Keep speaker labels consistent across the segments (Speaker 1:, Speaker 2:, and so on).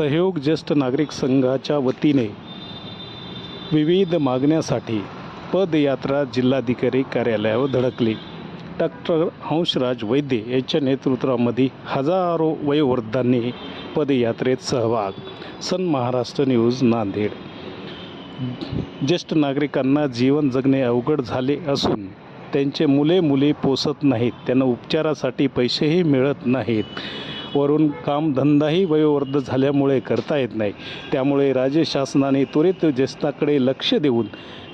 Speaker 1: सहयोग ज्येष्ठ नागरिक संघाच्या वतीने विविध मागण्यासाठी पदयात्रा जिल्हाधिकारी कार्यालयावर धडकली. डॉक्टर हंसराज वैद्य यांच्या नेतृत्वामध्ये हजारो वयोवृद्धांनी पदयात्रेत सहभाग. Sun Maharashtra news Nanded. ज्येष्ठ नागरिकांना जीवन जगणे अवघड झाले असून त्यांचे मुले मुली पोसत नाहीत. त्यांना उपचारासाठी पैसेही मिळत नाहीत. वरून कामधंदाही वयोवृद्ध झाल्यामुळे करता येत नाही. त्यामुळे राज्य शासनाने त्वरित ज्येष्ठाकडे लक्ष देऊन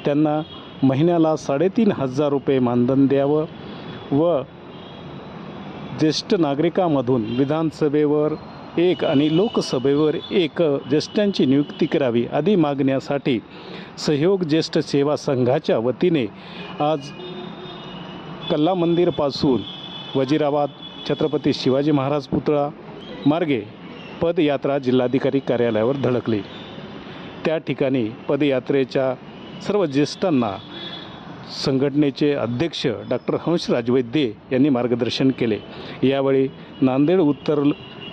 Speaker 1: त्यांना महिन्याला साडेतीन हजार रुपये मानधन द्यावं व ज्येष्ठ नागरिकामधून विधानसभेवर एक आणि लोकसभेवर एक ज्येष्ठांची नियुक्ती करावी आदी मागण्यासाठी सहयोग ज्येष्ठ सेवा संघाच्या वतीने आज कल्ला मंदिरपासून वजिराबाद छत्रपती शिवाजी महाराज पुतळा मार्गे पदयात्रा जिल्हाधिकारी कार्यालयावर धडकली. त्या ठिकाणी पदयात्रेच्या सर्व ज्येष्ठांना संघटनेचे अध्यक्ष डॉक्टर हंसराज वैद्ये यांनी मार्गदर्शन केले. यावेळी नांदेड उत्तर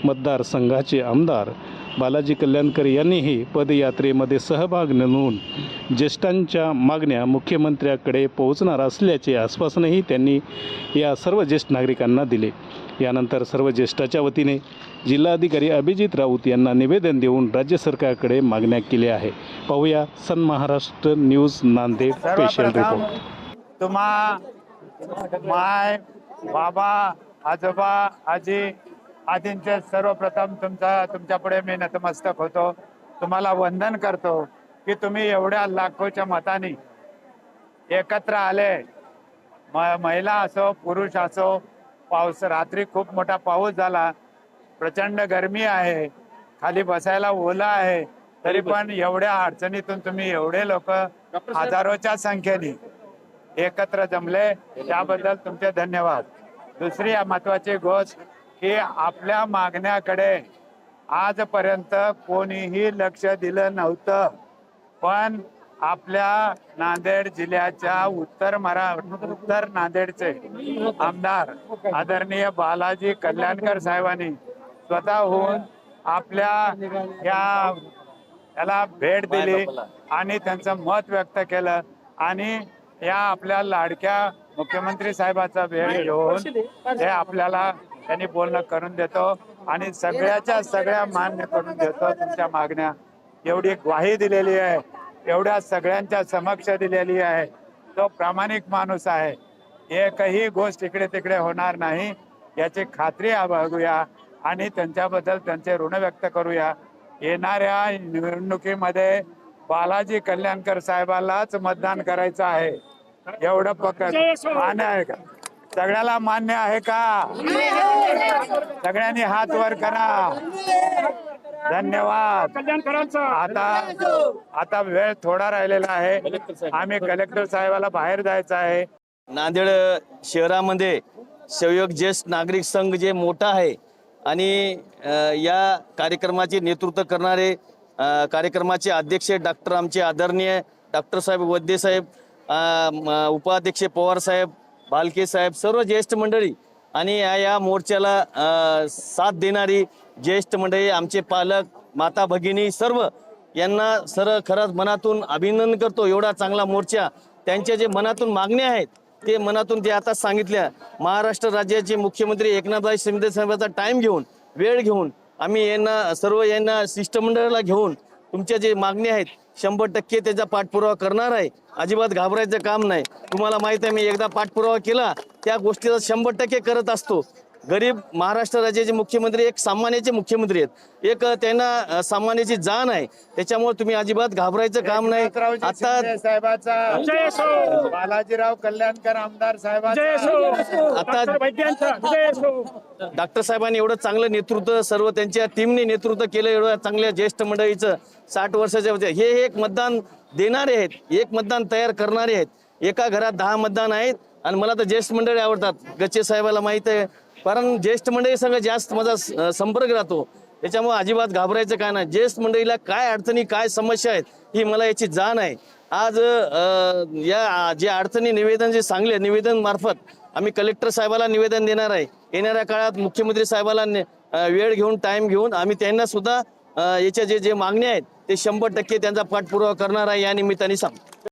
Speaker 1: मतदारसंघाचे आमदार बालाजी कल्याणकर यांनीही पदयात्रेमध्ये सहभाग नोंदवून ज्येष्ठांच्या मागण्या मुख्यमंत्र्याकडे पोहोचणार असल्याचे आश्वासनही त्यांनी या सर्व ज्येष्ठ नागरिकांना दिले. यानंतर सर्व ज्येष्ठाच्या वतीने जिल्हाधिकारी अभिजित राऊत यांना निवेदन देऊन राज्य सरकारकडे मागण्या केल्या आहे. पाहूया Sun Maharashtra news Nanded special report
Speaker 2: तुम्हा माय बाबा आजोबा आजी आदींचे सर्वप्रथम तुमचा तुमच्यापुढे मी नतमस्तक होतो. तुम्हाला वंदन करतो की तुम्ही एवढ्या लाखोच्या मताने एकत्र आले. महिला असो पुरुष असो पाऊस रात्री खूप मोठा पाऊस झाला. प्रचंड गरमी आहे. खाली बसायला ओलं आहे. तरी पण एवढ्या अडचणीतून तुम्ही एवढे लोक हजारोच्या संख्येने एकत्र जमले. त्याबद्दल तुमचे धन्यवाद. दुसरी महत्वाची गोष्ट की आपल्या मागण्याकडे आजपर्यंत कोणीही लक्ष दिलं नव्हतं. पण आपल्या नांदेड जिल्ह्याच्या उत्तर मरा उत्तर नांदेडचे आमदार आदरणीय बालाजी कल्याणकर साहेबांनी स्वतःहून आपल्या या याला भेट दिली आणि त्यांचं मत व्यक्त केलं आणि या आपल्या लाडक्या मुख्यमंत्री साहेबाचा भेट घेऊन हे आपल्याला त्यांनी बोलणं करून देतो आणि सगळ्याच्या सगळ्या मान्य करून देतो तुमच्या मागण्या. एवढी ग्वाही दिलेली आहे. एवढ्या सगळ्यांच्या समक्ष दिलेली आहे. तो प्रामाणिक माणूस आहे. एकही गोष्ट इकडे तिकडे होणार नाही. याची खात्री बाळगूया आणि त्यांच्याबद्दल त्यांचे ऋण व्यक्त करूया. येणाऱ्या निवडणुकीमध्ये बालाजी कल्याणकर साहेबालाच मतदान करायचं आहे. एवढं पकड मान्य आहे का? सगळ्याला मान्य आहे का? सगळ्यांनी हात वर करा. धन्यवाद. आता आता वेळ थोडा राहिलेला आहे. आम्ही कलेक्टर साहेबाला बाहेर जायचं आहे.
Speaker 3: नांदेड शहरामध्ये सहयोग ज्येष्ठ नागरिक संघ जे मोठा आहे आणि या कार्यक्रमाचे नेतृत्व करणारे कार्यक्रमाचे अध्यक्ष डॉक्टर आमचे आदरणीय डॉक्टर साहेब वैद्य साहेब उपाध्यक्ष पवार साहेब भालके साहेब सर्व ज्येष्ठ मंडळी आणि या या मोर्चाला साथ देणारी ज्येष्ठ मंडळी आमचे पालक माता भगिनी सर्व यांना सर खरंच मनातून अभिनंदन करतो. एवढा चांगला मोर्चा त्यांच्या जे मनातून मागण्या आहेत ते मनातून ते आता सांगितल्या महाराष्ट्र राज्याचे मुख्यमंत्री एकनाथभाई शिंदे साहेबांचा टाइम घेऊन वेळ घेऊन आम्ही यांना सर्व यांना शिष्टमंडळाला घेऊन तुमच्या जे मागण्या आहेत शंभर टक्के त्याचा पाठपुरावा करणार आहे. अजिबात घाबरायचं काम नाही. तुम्हाला माहीत आहे मी एकदा पाठपुरावा केला त्या गोष्टीचा शंभर टक्के करत असतो. गरीब महाराष्ट्र राज्याचे मुख्यमंत्री एक सामान्याचे मुख्यमंत्री आहेत. एक त्यांना सामान्याची जाण आहे. त्याच्यामुळे तुम्ही अजिबात घाबरायचं काम नाही. आता
Speaker 2: साहेबाचा बालाजीराव कल्याणकर आमदार साहेबाचा
Speaker 3: आता डॉक्टर साहेबांनी एवढं चांगलं नेतृत्व सर्व त्यांच्या टीमने नेतृत्व केलं एवढं चांगल्या ज्येष्ठ मंडळीचं साठ वर्षाच्या होत्या हे एक मतदान देणारे आहेत. एक मतदान तयार करणारे आहेत. एका घरात दहा मतदान आहेत. आणि मला तर ज्येष्ठ मंडळी आवडतात. गच्चे साहेबाला माहीत आहे. कारण ज्येष्ठ मंडळी संघ जास्त माझा संपर्क राहतो. त्याच्यामुळे अजिबात घाबरायचं काय नाही. ज्येष्ठ मंडळीला काय अडचणी काय समस्या आहेत ही मला याची जाण आहे. आज या जे अडचणी निवेदन जे सांगले निवेदन मार्फत आम्ही कलेक्टर साहेबाला निवेदन देणार आहे. येणाऱ्या काळात मुख्यमंत्री साहेबाला वेळ घेऊन टाइम घेऊन आम्ही त्यांना सुद्धा याच्या जे जे मागण्या आहेत ते शंभर टक्के त्यांचा पाठपुरावा करणार आहे. या निमित्ताने सांग